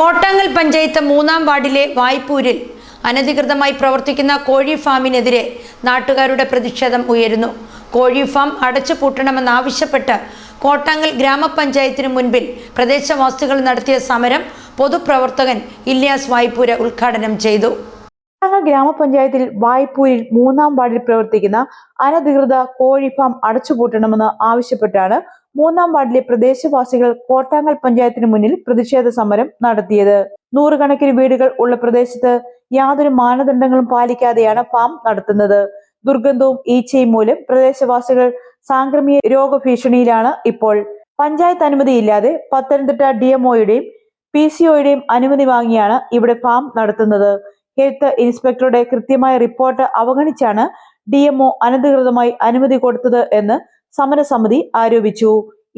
കോട്ടാങ്ങൽ പഞ്ചായത്ത് മൂന്നാം വാർഡിലെ വായ്പൂരിൽ അനധികൃതമായി പ്രവർത്തിക്കുന്ന കോഴി ഫാമിനെതിരെ നാട്ടുകാരുടെ പ്രതിഷേധം ഉയരുന്നു. കോഴി ഫാം അടച്ചുപൂട്ടണമെന്നാവശ്യപ്പെട്ട് കോട്ടാങ്ങൽ ഗ്രാമപഞ്ചായത്തിന് മുൻപിൽ പ്രദേശവാസികൾ നടത്തിയ സമരം പൊതുപ്രവർത്തകൻ ഇല്യാസ് വായ്പൂര് ഉദ്ഘാടനം ചെയ്തു. കോട്ടാങ്ങൽ ഗ്രാമപഞ്ചായത്തിൽ വായ്പൂരിൽ മൂന്നാം വാർഡിൽ പ്രവർത്തിക്കുന്ന അനധികൃത കോഴി ഫാം അടച്ചുപൂട്ടണമെന്ന് ആവശ്യപ്പെട്ടാണ് മൂന്നാം വാർഡിലെ പ്രദേശവാസികൾ കോട്ടാങ്ങൽ പഞ്ചായത്തിന് മുന്നിൽ പ്രതിഷേധ സമരം നടത്തിയത്. നൂറുകണക്കിന് വീടുകൾ ഉള്ള പ്രദേശത്ത് യാതൊരു മാനദണ്ഡങ്ങളും പാലിക്കാതെയാണ് ഫാം നടത്തുന്നത്. ദുർഗന്ധവും ഈച്ചയും മൂലം പ്രദേശവാസികൾ സാംക്രമിക രോഗഭീഷണിയിലാണ് ഇപ്പോൾ. പഞ്ചായത്ത് അനുമതിയില്ലാതെ പത്തനംതിട്ട ഡി എംഒയുടെയും പി സിഒയുടെയും അനുമതി വാങ്ങിയാണ് ഇവിടെ ഫാം നടത്തുന്നത്. ഹെൽത്ത് ഇൻസ്പെക്ടറുടെ കൃത്യമായ റിപ്പോർട്ട് അവഗണിച്ചാണ് ഡിഎംഒ അനധികൃതമായി അനുമതി കൊടുത്തത് എന്ന് സമരസമിതി ആരോപിച്ചു.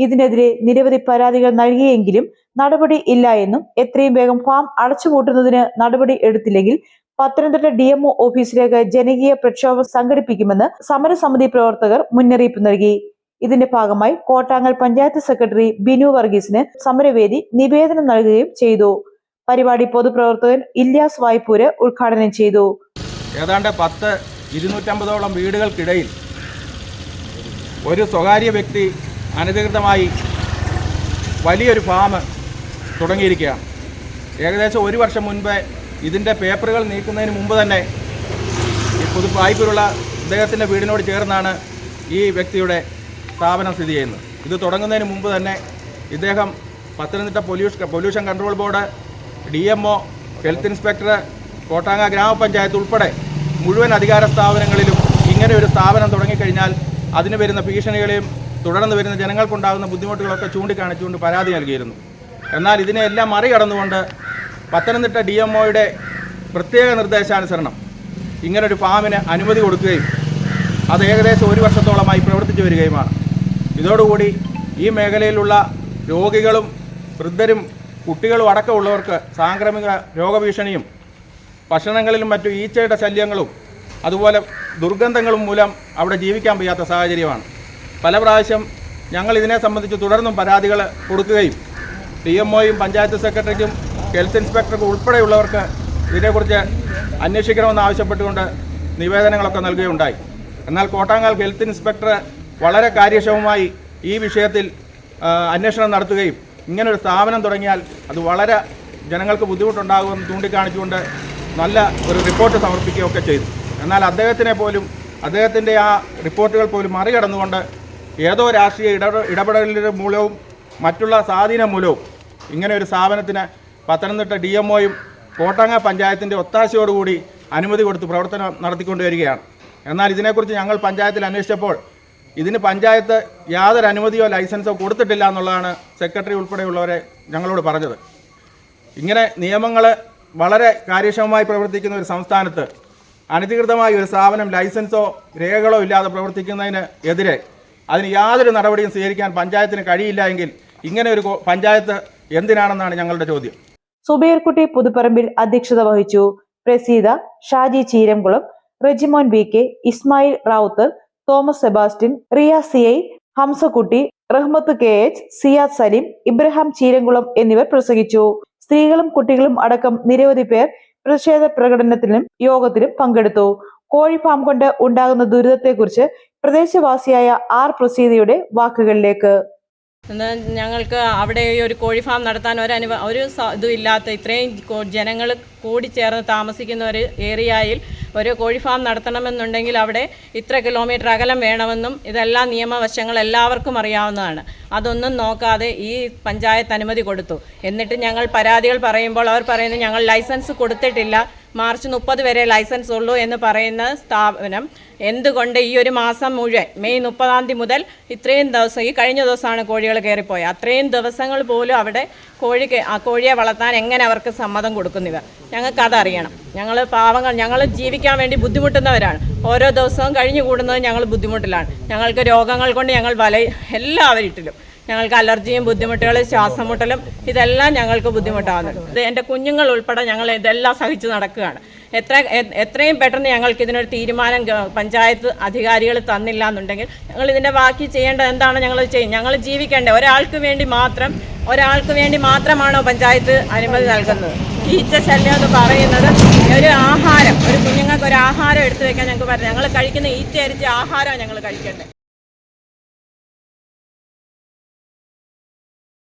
ഇതിനെതിരെ നിരവധി പരാതികൾ നൽകിയെങ്കിലും നടപടി ഇല്ല എന്നും എത്രയും വേഗം ഫാം അടച്ചുപൂട്ടുന്നതിന് നടപടി എടുത്തില്ലെങ്കിൽ പത്തനംതിട്ട ഡി എംഒ ഓഫീസിലേക്ക് ജനകീയ പ്രക്ഷോഭം സംഘടിപ്പിക്കുമെന്ന് സമരസമിതി പ്രവർത്തകർ മുന്നറിയിപ്പ് നൽകി. ഇതിന്റെ ഭാഗമായി കോട്ടാങ്ങൽ പഞ്ചായത്ത് സെക്രട്ടറി ബിനു വർഗീസിന് സമരവേദി നിവേദനം നൽകുകയും ചെയ്തു. പരിപാടി പൊതുപ്രവർത്തകൻ ഇല്യാസ് വായ്പൂര് ഉദ്ഘാടനം ചെയ്തു. ഏതാണ്ട് പത്ത് ഇരുന്നൂറ്റമ്പതോളം വീടുകൾക്കിടയിൽ ഒരു സ്വകാര്യ വ്യക്തി അനധികൃതമായി വലിയൊരു ഫാം തുടങ്ങിയിരിക്കുകയാണ്. ഏകദേശം ഒരു വർഷം മുൻപ് ഇതിന്റെ പേപ്പറുകൾ നീക്കുന്നതിന് മുമ്പ് തന്നെ പുതു വായ്പയിലുള്ള അദ്ദേഹത്തിന്റെ വീടിനോട് ചേർന്നാണ് ഈ വ്യക്തിയുടെ സ്ഥാപനം സ്ഥിതി ചെയ്യുന്നത്. ഇത് തുടങ്ങുന്നതിന് മുമ്പ് തന്നെ ഇദ്ദേഹം Pathanamthitta pollution pollution control board D M O health inspector Kottanga ഗ്രാമപഞ്ചായത്ത് ഉൾപ്പെടെ മുഴുവൻ അധികാര സ്ഥാപനങ്ങളിലും ഇങ്ങനെ ഒരു സ്ഥാപനം തുടങ്ങിക്കഴിഞ്ഞാൽ അതിന് വരുന്ന ഭീഷണികളെയും തുടർന്ന് വരുന്ന ജനങ്ങൾക്കുണ്ടാകുന്ന ബുദ്ധിമുട്ടുകളൊക്കെ ചൂണ്ടിക്കാണിച്ചുകൊണ്ട് പരാതി നൽകിയിരുന്നു. എന്നാൽ ഇതിനെല്ലാം മറികടന്നുകൊണ്ട് പത്തനംതിട്ട ഡി എം ഒയുടെ പ്രത്യേക നിർദ്ദേശാനുസരണം ഇങ്ങനൊരു ഫാമിന് അനുമതി കൊടുക്കുകയും അത് ഏകദേശം ഒരു വർഷത്തോളമായി പ്രവർത്തിച്ചു വരികയുമാണ്. ഇതോടുകൂടി ഈ മേഖലയിലുള്ള രോഗികളും വൃദ്ധരും കുട്ടികളും അടക്കമുള്ളവർക്ക് സാംക്രമിക രോഗഭീഷണിയും ഭക്ഷണങ്ങളിലും മറ്റു ഈച്ചയുടെ ശല്യങ്ങളും അതുപോലെ ദുർഗന്ധങ്ങൾ മൂലം അവിടെ ജീവിക്കാൻ വയ്യാത്ത സാഹചര്യമാണ്. പല പ്രാവശ്യം ഞങ്ങൾ ഇതിനെ സംബന്ധിച്ച് തുടർന്നും പരാതികൾ കൊടുക്കുകയും ഡി എം ഒയും പഞ്ചായത്ത് സെക്രട്ടറിക്കും ഹെൽത്ത് ഇൻസ്പെക്ടർക്കും ഉൾപ്പെടെയുള്ളവർക്ക് ഇതിനെക്കുറിച്ച് അന്വേഷിക്കണമെന്ന് ആവശ്യപ്പെട്ടുകൊണ്ട് നിവേദനങ്ങളൊക്കെ നൽകുകയുണ്ടായി. എന്നാൽ കോട്ടാങ്ങാൽ ഹെൽത്ത് ഇൻസ്പെക്ടർ വളരെ കാര്യക്ഷമമായി ഈ വിഷയത്തിൽ അന്വേഷണം നടത്തുകയും ഇങ്ങനൊരു സ്ഥാപനം തുടങ്ങിയാൽ അത് വളരെ ജനങ്ങൾക്ക് ബുദ്ധിമുട്ടുണ്ടാകുമെന്ന് ചൂണ്ടിക്കാണിച്ചുകൊണ്ട് നല്ല ഒരു റിപ്പോർട്ട് സമർപ്പിക്കുകയൊക്കെ ചെയ്തു. എന്നാൽ അദ്ദേഹത്തിനെ പോലും അദ്ദേഹത്തിന്റെ ആ റിപ്പോർട്ടുകൾ പോലും മറികടന്നുകൊണ്ട് ഏതോ രാഷ്ട്രീയ ഇട ഇടപെടലിന്റെ മൂലവും മറ്റുള്ള സ്വാധീനം മൂലവും ഇങ്ങനെ ഒരു സ്ഥാപനത്തിന് പത്തനംതിട്ട ഡി എം ഒയും കോട്ടാങ്ങ പഞ്ചായത്തിന്റെ ഒത്താശയോടുകൂടി അനുമതി കൊടുത്ത് പ്രവർത്തനം നടത്തിക്കൊണ്ട് വരികയാണ്. എന്നാൽ ഇതിനെക്കുറിച്ച് ഞങ്ങൾ പഞ്ചായത്തിൽ അന്വേഷിച്ചപ്പോൾ ഇതിന് പഞ്ചായത്ത് യാതൊരു അനുമതിയോ ലൈസൻസോ കൊടുത്തിട്ടില്ല എന്നുള്ളതാണ് സെക്രട്ടറി ഉൾപ്പെടെയുള്ളവരെ ഞങ്ങളോട് പറഞ്ഞത്. ഇങ്ങനെ നിയമങ്ങൾ വളരെ കാര്യക്ഷമമായി പ്രവർത്തിക്കുന്ന ഒരു സംസ്ഥാനത്ത് അനധികൃതമായ ഒരു സ്ഥാപനം ലൈസൻസോ രേഖകളോ ഇല്ലാതെ പ്രവർത്തിക്കുന്നതിന് എതിരെ അതിന് യാതൊരു നടപടിയും സ്വീകരിക്കാൻ പഞ്ചായത്തിന് കഴിയില്ല എങ്കിൽ ഇങ്ങനെ ഒരു പഞ്ചായത്ത് എന്തിനാണെന്നാണ് ഞങ്ങളുടെ ചോദ്യം. സുബൈർകുട്ടി പുതുപ്പറമ്പിൽ അധ്യക്ഷത വഹിച്ചു Praseetha Shaji Cheeramkulam Rejimon V K Ismail Ravuthar Thomas Sebastian Riya C I Hamsakutty Rahmath K H Siyad Saleem Ibrahim Cheeramkulam എന്നിവർ പ്രസംഗിച്ചു. സ്ത്രീകളും കുട്ടികളും അടക്കം നിരവധി പേർ പ്രതിഷേധ പ്രകടനത്തിലും യോഗത്തിലും പങ്കെടുത്തു. കോഴി ഫാം കൊണ്ട് ഉണ്ടാകുന്ന ദുരിതത്തെക്കുറിച്ച് പ്രദേശവാസിയായ ആർ പ്രസീതിയുടെ വാക്കുകളിലേക്ക്. ഞങ്ങൾക്ക് അവിടെ ഒരു കോഴി ഫാം നടത്താൻ ഒരു അനുവ ഒരു ഇതും ഇല്ലാത്ത ഇത്രയും ജനങ്ങൾ കൂടിച്ചേർന്ന് താമസിക്കുന്ന ഒരു ഏരിയയിൽ ഒരു കോഴി ഫാം നടത്തണമെന്നുണ്ടെങ്കിൽ അവിടെ ഇത്ര കിലോമീറ്റർ അകലം വേണമെന്നും ഇതെല്ലാം നിയമവശങ്ങൾ എല്ലാവർക്കും അറിയാവുന്നതാണ്. അതൊന്നും നോക്കാതെ ഈ പഞ്ചായത്ത് അനുമതി കൊടുത്തു. എന്നിട്ട് ഞങ്ങൾ പരാതികൾ പറയുമ്പോൾ അവർ പറയുന്നത് ഞങ്ങൾ ലൈസൻസ് കൊടുത്തിട്ടില്ല. മാർച്ച് മുപ്പത് വരെ ലൈസൻസ് ഉള്ളൂ എന്ന് പറയുന്ന സ്ഥാപനം എന്തുകൊണ്ട് ഈ ഒരു മാസം മുഴുവൻ മെയ് മുപ്പതാം തീയതി മുതൽ ഇത്രയും ദിവസം ഈ കഴിഞ്ഞ ദിവസമാണ് കോഴികൾ കയറിപ്പോയത്. അത്രയും ദിവസങ്ങൾ പോലും അവിടെ കോഴി കോഴിയെ വളർത്താൻ എങ്ങനെ അവർക്ക് സമ്മതം കൊടുക്കുന്നിവ? ഞങ്ങൾക്ക് അതറിയണം. ഞങ്ങൾ പാവങ്ങൾ ഞങ്ങൾ ജീവിക്കാൻ വേണ്ടി ബുദ്ധിമുട്ടുന്നവരാണ്. ഓരോ ദിവസവും കഴിഞ്ഞു കൂടുന്നത് ഞങ്ങൾ ബുദ്ധിമുട്ടിലാണ്. ഞങ്ങൾക്ക് രോഗങ്ങൾ കൊണ്ട് ഞങ്ങൾ വല എല്ലാവരിട്ടിലും. ഞങ്ങൾക്ക് അലർജിയും ബുദ്ധിമുട്ടുകളും ശ്വാസം മുട്ടലും ഇതെല്ലാം ഞങ്ങൾക്ക് ബുദ്ധിമുട്ടാകുന്നുണ്ട് എന്റെ കുഞ്ഞുങ്ങൾ ഉൾപ്പെടെ ഞങ്ങൾ ഇതെല്ലാം സഹിച്ചു നടക്കുകയാണ്. എത്ര എത്രയും പെട്ടെന്ന് ഞങ്ങൾക്ക് ഇതിനൊരു തീരുമാനം പഞ്ചായത്ത് അധികാരികൾ തന്നില്ല എന്നുണ്ടെങ്കിൽ ഞങ്ങൾ ഇതിന്റെ ബാക്കി ചെയ്യേണ്ടത് എന്താണ് ഞങ്ങൾ ചെയ്യും ഞങ്ങൾ ജീവിക്കേണ്ടത് ഒരാൾക്ക് വേണ്ടി മാത്രം ഒരാൾക്ക് വേണ്ടി മാത്രമാണോ പഞ്ചായത്ത് അനുമതി നൽകുന്നത്? ഈച്ച ശല്യം എന്ന് പറയുന്നത് ഒരു ആഹാരം ഒരു കുഞ്ഞുങ്ങൾക്ക് ഒരു ആഹാരം എടുത്തു വെക്കാൻ ഞങ്ങൾക്ക് പറഞ്ഞു ഞങ്ങൾ കഴിക്കുന്ന ഈച്ച അരിച്ച ആഹാരമാണ് ഞങ്ങൾ കഴിക്കേണ്ടത്.